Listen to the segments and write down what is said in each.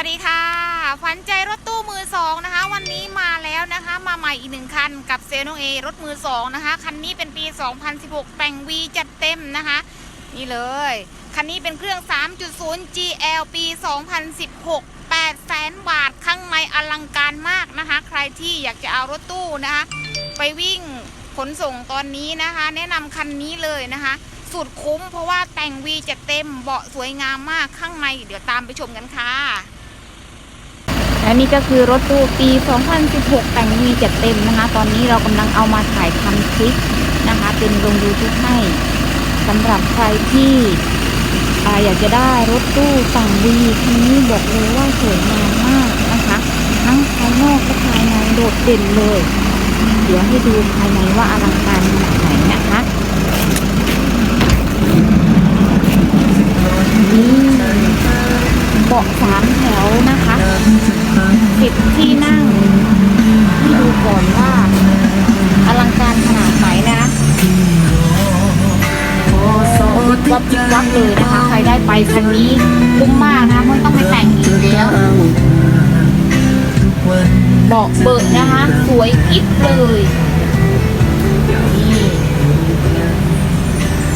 วัสดีค่ะฝันใจรถตู้มือสองนะคะ วันนี้มาแล้วนะคะ มาใหม่อีกหนึ่งคันกับเซโนเอรถมือสองนะคะ คันนี้เป็นปี 2016 แต่ง V จัดเต็มนะคะ นี่เลย คันนี้เป็นเครื่อง 3.0 GL ปี 2016 8แสนบาทข้างในอลังการมากนะคะ ใครที่อยากจะเอารถตู้นะคะ ไปวิ่งขนส่งตอนนี้นะคะ แนะนำคันนี้เลยนะคะสุดคุ้มเพราะว่าแต่งวีจะเต็มเบาะสวยงามมากข้างใน เดี๋ยวตามไปชมกันค่ะ และนี่ก็คือรถตู้ปี 2016 แต่งวีจะเต็มนะคะ ตอนนี้เรากำลังเอามาถ่ายทำคลิปนะคะ เป็นลงยูทูบให้สำหรับใครที่ออยากจะได้รถตู้แต่งวีคันนี้บอกเลยว่าสวยงามมากนะคะ ทั้งภายนอกและภายในโดดเด่นเลย เดี๋ยวให้ดูภายในว่าอลังการขนาดไหนนะคะนี่เบาะสาม วิบวับวิบวับเลยนะคะ ใครได้ไปคันนี้คุ้มมากนะคะไม่ต้องไปแต่งอีกแล้วเบาะเบิกนะคะ สวยกิ๊บเลยนี่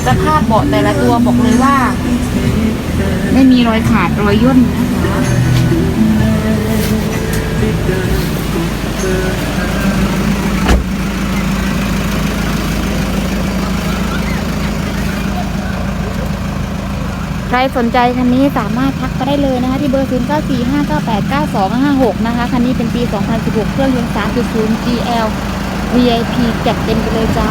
สภาพเบาะแต่ละตัวบอกเลยว่า ไม่มีรอยขาดรอยย่นนะ ใครสนใจคันนี้สามารถทักไปได้เลยนะคะที่เบอร์ 0 9 4 5 9 8 9 2 5 6 นะคะ คันนี้เป็นปี 2016 เครื่องยนต์3.0 GL VIP จัดเต็มไปเลยจ้า